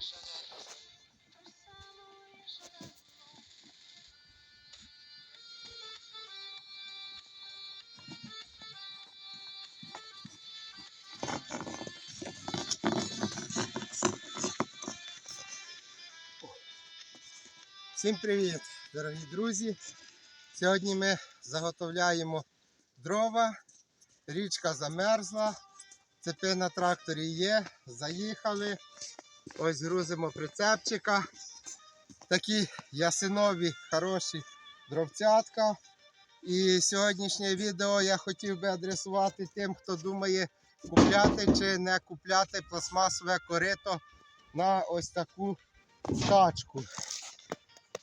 Всім привіт, дорогі друзі! Сьогодні ми заготовляємо дрова. Річка замерзла, цепи на тракторі є, заїхали. Ось грузимо прицепчика. Такі ясинові хороші дровцятка. І сьогоднішнє відео я хотів би адресувати тим, хто думає купляти чи не купляти пластмасове корито на ось таку тачку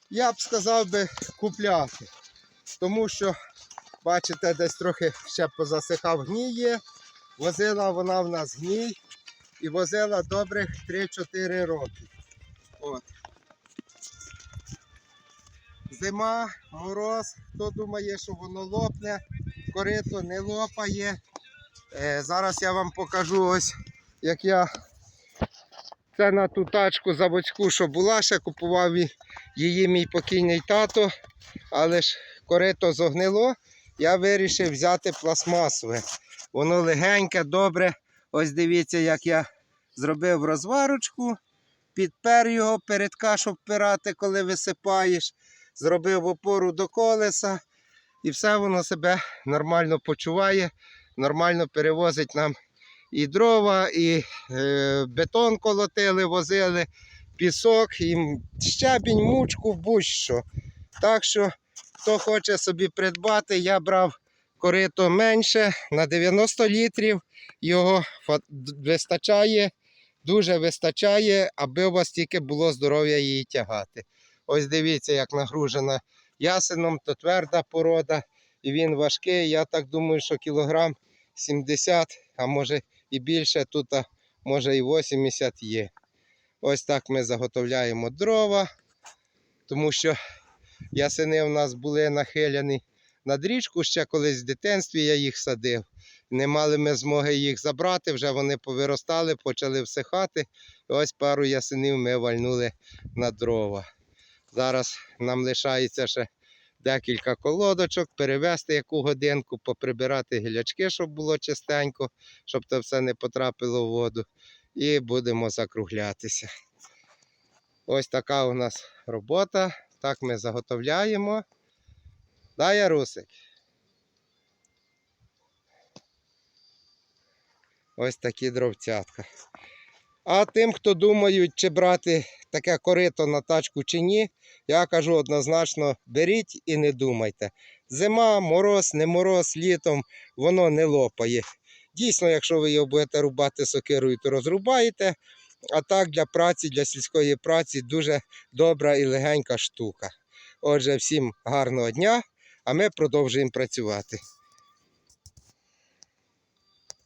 я б сказав би купляти. Тому що, бачите, десь трохи ще позасихав гній є. Возила вона в нас гній і возила добрих 3-4 роки. От. Зима, мороз, хто думає, що воно лопне, корито не лопає. Е, зараз я вам покажу ось, як я це на ту тачку заводську, що була, ще купував її мій покійний тато, але ж корито зогнило, я вирішив взяти пластмасове. Воно легеньке, добре. Ось дивіться, як я зробив розварочку, підпер його перед кашу впирати, коли висипаєш, зробив опору до колеса, і все воно себе нормально почуває, нормально перевозить нам і дрова, і е, бетон колотили, возили, пісок, і щебінь, мучку, будь-що. Так що, хто хоче собі придбати, я брав корито менше на 90 літрів. Його вистачає, дуже вистачає, аби у вас тільки було здоров'я її тягати. Ось дивіться, як нагружена ясеном, то тверда порода, і він важкий. Я так думаю, що кілограм 70, а може і більше, тут може і 80 є. Ось так ми заготовляємо дрова, тому що ясени у нас були нахилені над річку ще колись в дитинстві я їх садив. Не мали ми змоги їх забрати, вже вони повиростали, почали всихати. І ось пару ясенів ми вальнули на дрова. Зараз нам лишається ще декілька колодочок, перевести яку годинку, поприбирати гілячки, щоб було чистенько, щоб це все не потрапило в воду. І будемо закруглятися. Ось така у нас робота. Так ми заготовляємо. Да, Ярусик? Ось такі дровцятка. А тим, хто думають, чи брати таке корито на тачку чи ні, я кажу однозначно, беріть і не думайте. Зима, мороз, не мороз, літом воно не лопає. Дійсно, якщо ви його будете рубати сокирою, то розрубаєте. А так для праці, для сільської праці дуже добра і легенька штука. Отже, всім гарного дня, а ми продовжуємо працювати.